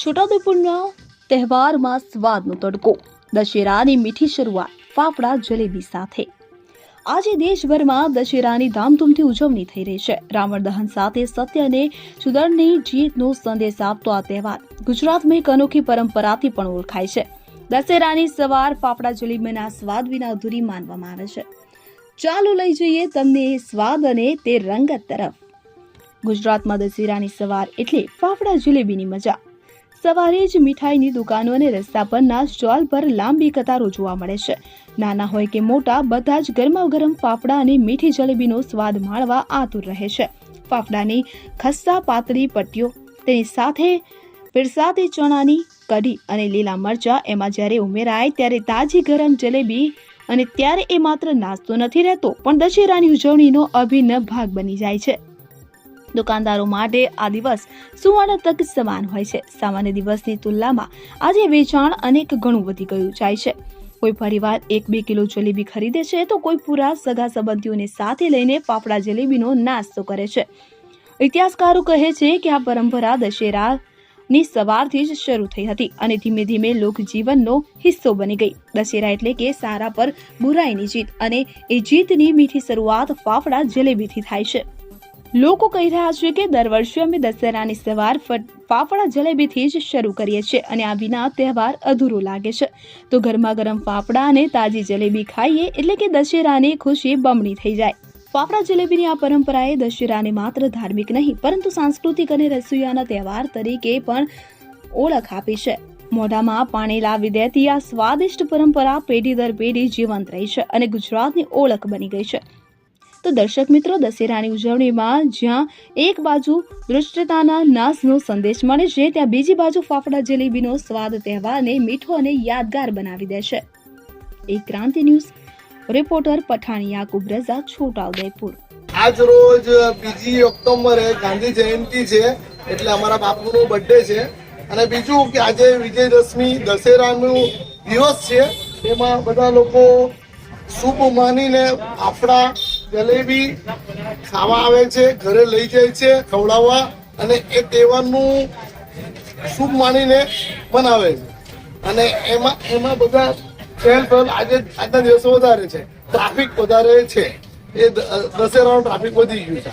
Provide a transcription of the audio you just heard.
છોટાઉદેપુરના તહેવારમાં સ્વાદનો તડકો, દશેરાની મીઠી શરૂઆત, ફાફડા, જલેબી સાથે. આજે દેશભરમાં દશેરાની ધામધૂમથી ઉજવણી થઈ રહી છે. રાવણ દહન સાથે સત્ય અને સુદર્ણની જીતનો સંદેશ આપતો આ તહેવાર ગુજરાતમાં એક અનોખી પરંપરાથી પણ ઓળખાય છે. દશેરાની સવાર ફાફડા, જલેબીના સ્વાદ વિના અધૂરી માનવામાં આવે છે. ચાલો લઈ જઈએ તમને એ સ્વાદ અને તે રંગત તરફ. ગુજરાતમાં દશેરાની સવાર એટલે ફાફડા જલેબીની મજા. સવારે જ મીઠાઈની દુકાનો અને રસ્તા પરના સ્ટોલ પર લાંબી કતારો જોવા મળે છે. નાના હોય કે મોટા, બધા જ ગરમા ગરમ ફાફડા અને મીઠી જલેબીનો સ્વાદ માણવા આતુર રહે છે. ફાફડાની ખસ્તા પાતળી પટ્ટીઓ, તેની સાથે પીરસાતી ચણાની કઢી અને લીલા મરચા એમાં જ્યારે ઉમેરાય ત્યારે તાજી ગરમ જલેબી અને ત્યારે એ માત્ર નાસ્તો નથી રહેતો પણ દશેરાની ઉજવણીનો અભિન્ન ભાગ બની જાય છે. દુકાનદારો માટે આ દિવસ સુવર્ણ તક સમાન હોય છે. સામાન્ય દિવસની તુલનામાં આજે વેચાણ અનેક ગણું વધી ગયું જાય છે. કોઈ પરિવાર એક બે કિલો જલેબી ખરીદે છે તો કોઈ પૂરા સગા સંબંધીઓને સાથે લઈને ફાફડા જલેબીનો નાસ્તો કરે છે. ઇતિહાસકારો કહે છે કે આ પરંપરા દશેરાની સવારથી જ શરૂ થઈ હતી અને ધીમે ધીમે લોકજીવનનો હિસ્સો બની ગઈ. દશેરા એટલે કે સારા પર બુરાઈની જીત અને એ જીતની મીઠી શરૂઆત ફાફડા જલેબીથી થાય છે. લોકો કહી રહ્યા છે કે દર વર્ષે અમે દશેરાની સવાર ફાફડા જલેબીથી જ શરૂ કરીએ છીએ અને આ વિના તહેવાર અધૂરો લાગે છે. તો ગરમા ગરમ ફાફડા અને તાજી જલેબી ખાઈએ એટલે કે દશેરાની ખુશી બમણી થઈ જાય. ફાફડા જલેબીની આ પરંપરાએ દશેરાને માત્ર ધાર્મિક નહીં, પરંતુ સાંસ્કૃતિક અને રસોઈયાના તહેવાર તરીકે પણ ઓળખ આપી છે. મોઢામાં પાણી લાવી દેતી આ સ્વાદિષ્ટ પરંપરા પેઢી દર પેઢી જીવંત રહી છે અને ગુજરાતની ઓળખ બની ગઈ છે. તો દર્શક મિત્રો દશેરાની ઉજવણીમાં જ્યાં એક બાજુ દૃષ્ટતાના નાશનો સંદેશ મળે છે, ત્યાં બીજી બાજુ ફાફડા જલેબીનો સ્વાદ તહેવારને મીઠો અને યાદગાર બનાવી દે છે. એક ક્રાંતિ ન્યૂઝ, રિપોર્ટર પઠાણ યાકુબ રઝા, છોટાઉદેપુર. આજ રોજ બીજી ઓક્ટોબરે ગાંધી જયંતિ છે, એટલે અમારા બાપુનો બર્થડે છે. અને બીજું કે આજે વિજયદશમી દશેરાનું દિવસ છે, એમાં બધા લોકો શુભ માનીને ફાફડા જલેબી ખાવા આવે છે, ઘરે લઈ જાય છે, ખવડાવવા અને એ તહેવારનું શુભ માનીને મનાવે છે. અને એમાં એમાં બધા ચહેલ પહેલ આજે, આજના દિવસો વધારે છે. ટ્રાફિક વધારે છે. એ દશેરાનો ટ્રાફિક વધી ગયું છે.